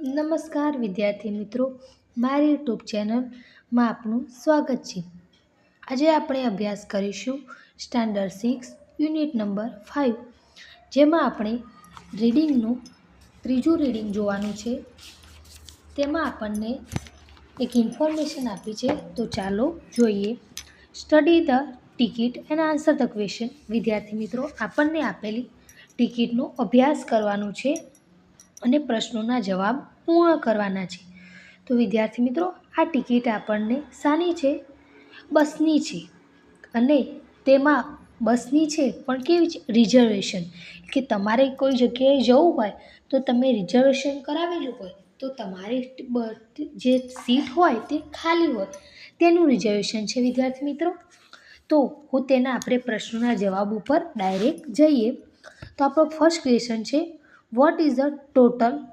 નમસ્કાર વિદ્યાર્થી મિત્રો, મારી યુટ્યુબ ચેનલમાં આપનું સ્વાગત છે. આજે આપણે અભ્યાસ કરીશું standard six, unit number five જેમાં આપણે રીડિંગનું, ત્રીજું રીડિંગ જોવાનું છે. તેમાં આપણને એક ઇન્ફોર્મેશન આપી છે, તો ચાલો જોઈએ. Study the ticket and answer the question વિદ્યાર્થી મિત્રો, આપણને આપેલી ટિકિટનો અભ્યાસ કરવાનો છે. અને પ્રશ્નોના જવાબ પૂર્ણ કરવાના છે. તો વિદ્યાર્થી મિત્રો, આ ટિકિટ આપણને શાની છે? બસની છે. અને તેમાં બસની છે, પણ કેવી છે? રિઝર્વેશન. કે તમારે કોઈ જગ્યાએ જવું હોય, તો તમે રિઝર્વેશન કરાવેલું હોય, તો તમારી જે સીટ હોય તે ખાલી હોય. તેનું રિઝર્વેશન છે વિદ્યાર્થી મિત્રો. તો હું તેના આપણે પ્રશ્નોના જવાબ ઉપર ડાયરેક્ટ જઈએ. તો આપણો ફર્સ્ટ ક્વેશ્ચન છે what is the total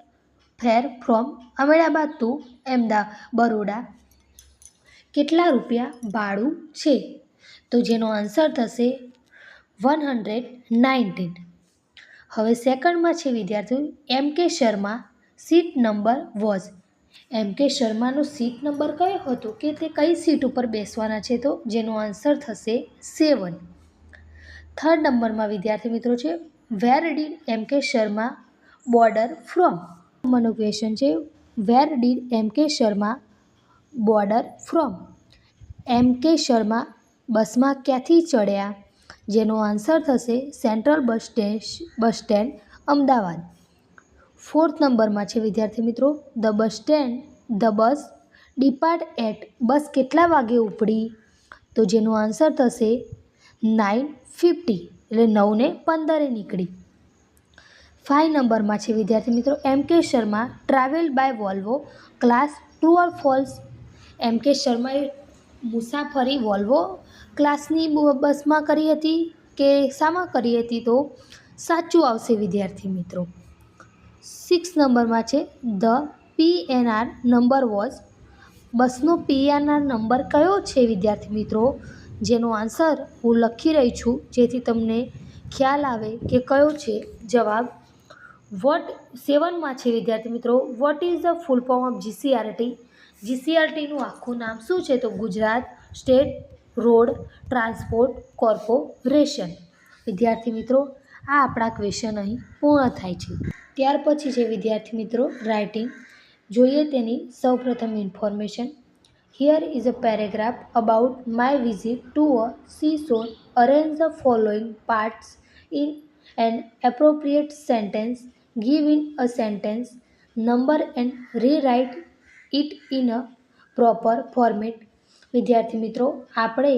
fare from Ahmedabad to Ahmedabad? Baroda. કેટલા રૂપિયા ભાડું છે? તો જેનો આન્સર થશે વન હંડ્રેડ નાઇન્ટીન હવે સેકન્ડમાં છે વિદ્યાર્થીઓ M K Sharma seat number was M K શર્માનો seat number કયો હતો કે તે કઈ સીટ ઉપર બેસવાના છે? તો જેનો આન્સર થશે સેવન થર્ડ નંબરમાં વિદ્યાર્થી મિત્રો છે where did M K Sharma boarded from. નંબરનો ક્વેશ્ચન છે where did M K Sharma border from M K Sharma બસમાં ક્યાંથી ચડ્યા? જેનો આન્સર થશે central bus સ્ટેશ bus stand Ahmedabad. Fourth નંબરમાં છે, વિદ્યાર્થી મિત્રો the bus stand the bus depart at bus કેટલા વાગે ઉપડી? તો જેનો આન્સર થશે નાઇન ફિફ્ટી એટલે નવને પંદરે નીકળી. ફાઇવ નંબરમાં છે. વિદ્યાર્થી મિત્રો, M K Sharma travel by Volvo class true or false M K શર્માએ મુસાફરી વોલ્વો ક્લાસની બસમાં કરી હતી કે શામાં કરી હતી? તો સાચું આવશે વિદ્યાર્થી મિત્રો. સિક્સ નંબરમાં છે. ધ પીએનઆર નંબર વોઝ બસનો પીએનઆર નંબર કયો છે વિદ્યાર્થી મિત્રો? જેનો આન્સર હું લખી રહી છું, જેથી તમને ખ્યાલ આવે કે કયો છે. જવાબ વોટ સેવનમાં છે વિદ્યાર્થી મિત્રો? What is the full form of GCRT જીસીઆરટીનું આખું નામ શું છે? તો Gujarat, state, road, transport, corporation. વિદ્યાર્થી મિત્રો, આ આપણા ક્વેશ્ચન અહીં પૂર્ણ થાય છે. ત્યાર પછી છે વિદ્યાર્થી મિત્રો રાઇટિંગ જોઈએ તેની સૌપ્રથમ information here is a paragraph about my visit to a sea shore arrange the following parts in an appropriate sentence give in a sentence, number and rewrite it in a proper format વિદ્યાર્થી મિત્રો, આપણે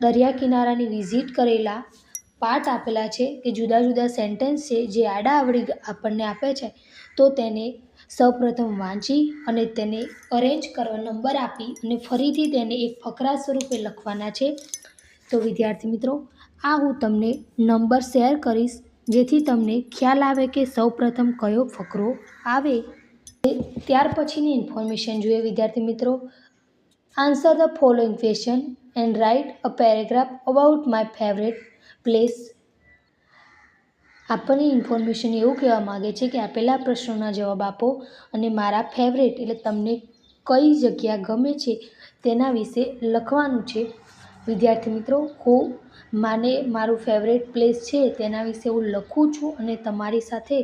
દરિયા કિનારાની visit કરેલા part આપેલા છે કે જુદા જુદા સેન્ટેન્સ છે જે આડા આવડી આપણને આપે છે, તો તેને સૌપ્રથમ વાંચી અને તેને અરેન્જ કરવા નંબર આપી અને ફરીથી તેને એક ફકરા સ્વરૂપે લખવાના છે. તો વિદ્યાર્થી મિત્રો, આ હું તમને નંબર શેર કરીશ. જેથી તમને ખ્યાલ આવે કે સૌપ્રથમ કયો ફકરો આવે. ત્યાર પછીની ઇન્ફોર્મેશન જોઈએ વિદ્યાર્થી મિત્રો. Answer the following question and write a paragraph about my favourite place આપણને ઇન્ફોર્મેશન એવું કહેવા માગે છે કે આપેલા પ્રશ્નોના જવાબ આપો અને મારા ફેવરેટ એટલે તમને કઈ જગ્યા ગમે છે તેના વિશે લખવાનું છે. વિદ્યાર્થી મિત્રો, હું માને મારું ફેવરેટ પ્લેસ છે તેના વિશે હું લખું છું અને તમારી સાથે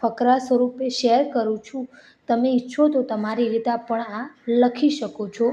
ફકરા સ્વરૂપે શેર કરું છું. તમે ઈચ્છો તો તમારી રીતે પણ આ લખી શકો છો.